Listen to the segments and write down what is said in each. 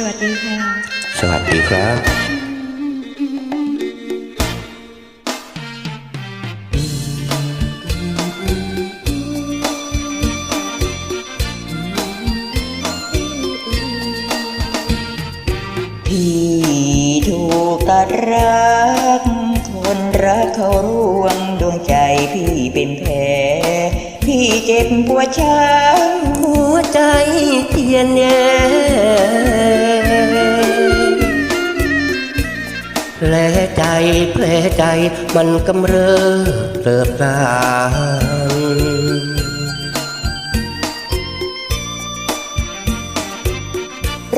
สวัสดีค่ะ สวัสดีครับ พี่ถูกตัดรัก คนรักเขาร่วงดวงใจพี่เป็นแผลพี่เจ็บปวดช้ำหัวใจเทียนแย่ ใจแผลใจมันกำเริบเติบราน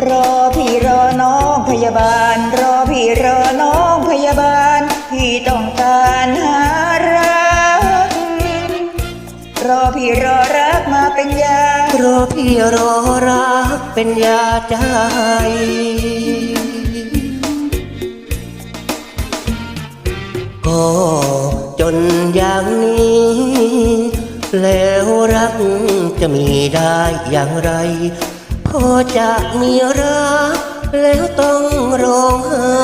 รอพี่รอน้องพยาบาล รอพี่รอน้องพยาบาล พี่ต้องการหารัก รอพี่รอรักมาเป็นยารอพี่รอรักเป็นยาใจ ก็จนอย่างนี้ แล้วรักจะมีได้อย่างไรพอจะมีรัก แล้วต้องร้องไห้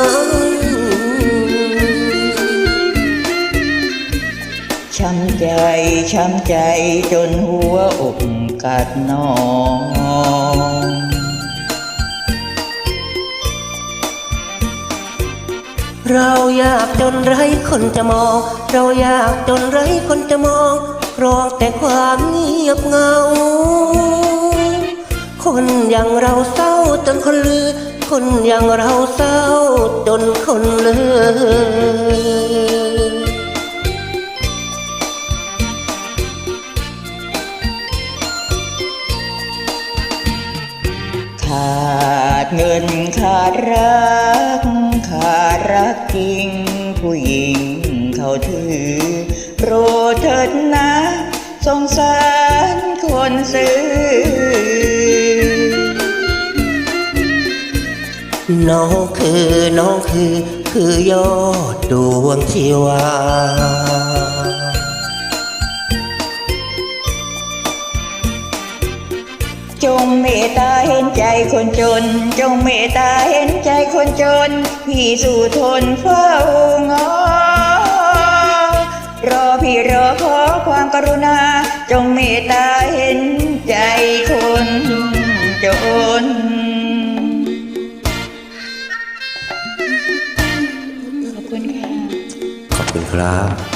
ช้ำใจช้ำใจจนหัวอกกัดนอง เรายากจนไร้คนจะมอง เรายากจนไร้คนจะมองร้องแต่ความเงียบเหงา คนอย่างเราเศร้าจนคนลือ คนอย่างเราเศร้าจนคนลือขาดเงินขาดรักขา กจริง ผู้หญิงเขาถือโปรดเถิดนะสงสารคนซื้อ น้องคือน้องคือ คือยอดดวงชีวาจงเมตตาเห็นใจคนจน จงเมตตาเห็น คนจน พี่สู่ทนเฝ้างอ รอพี่รอขอความกรุณา จงเมตตาเห็นใจคนจนขอบคุณค่ะ ขอบคุณครับ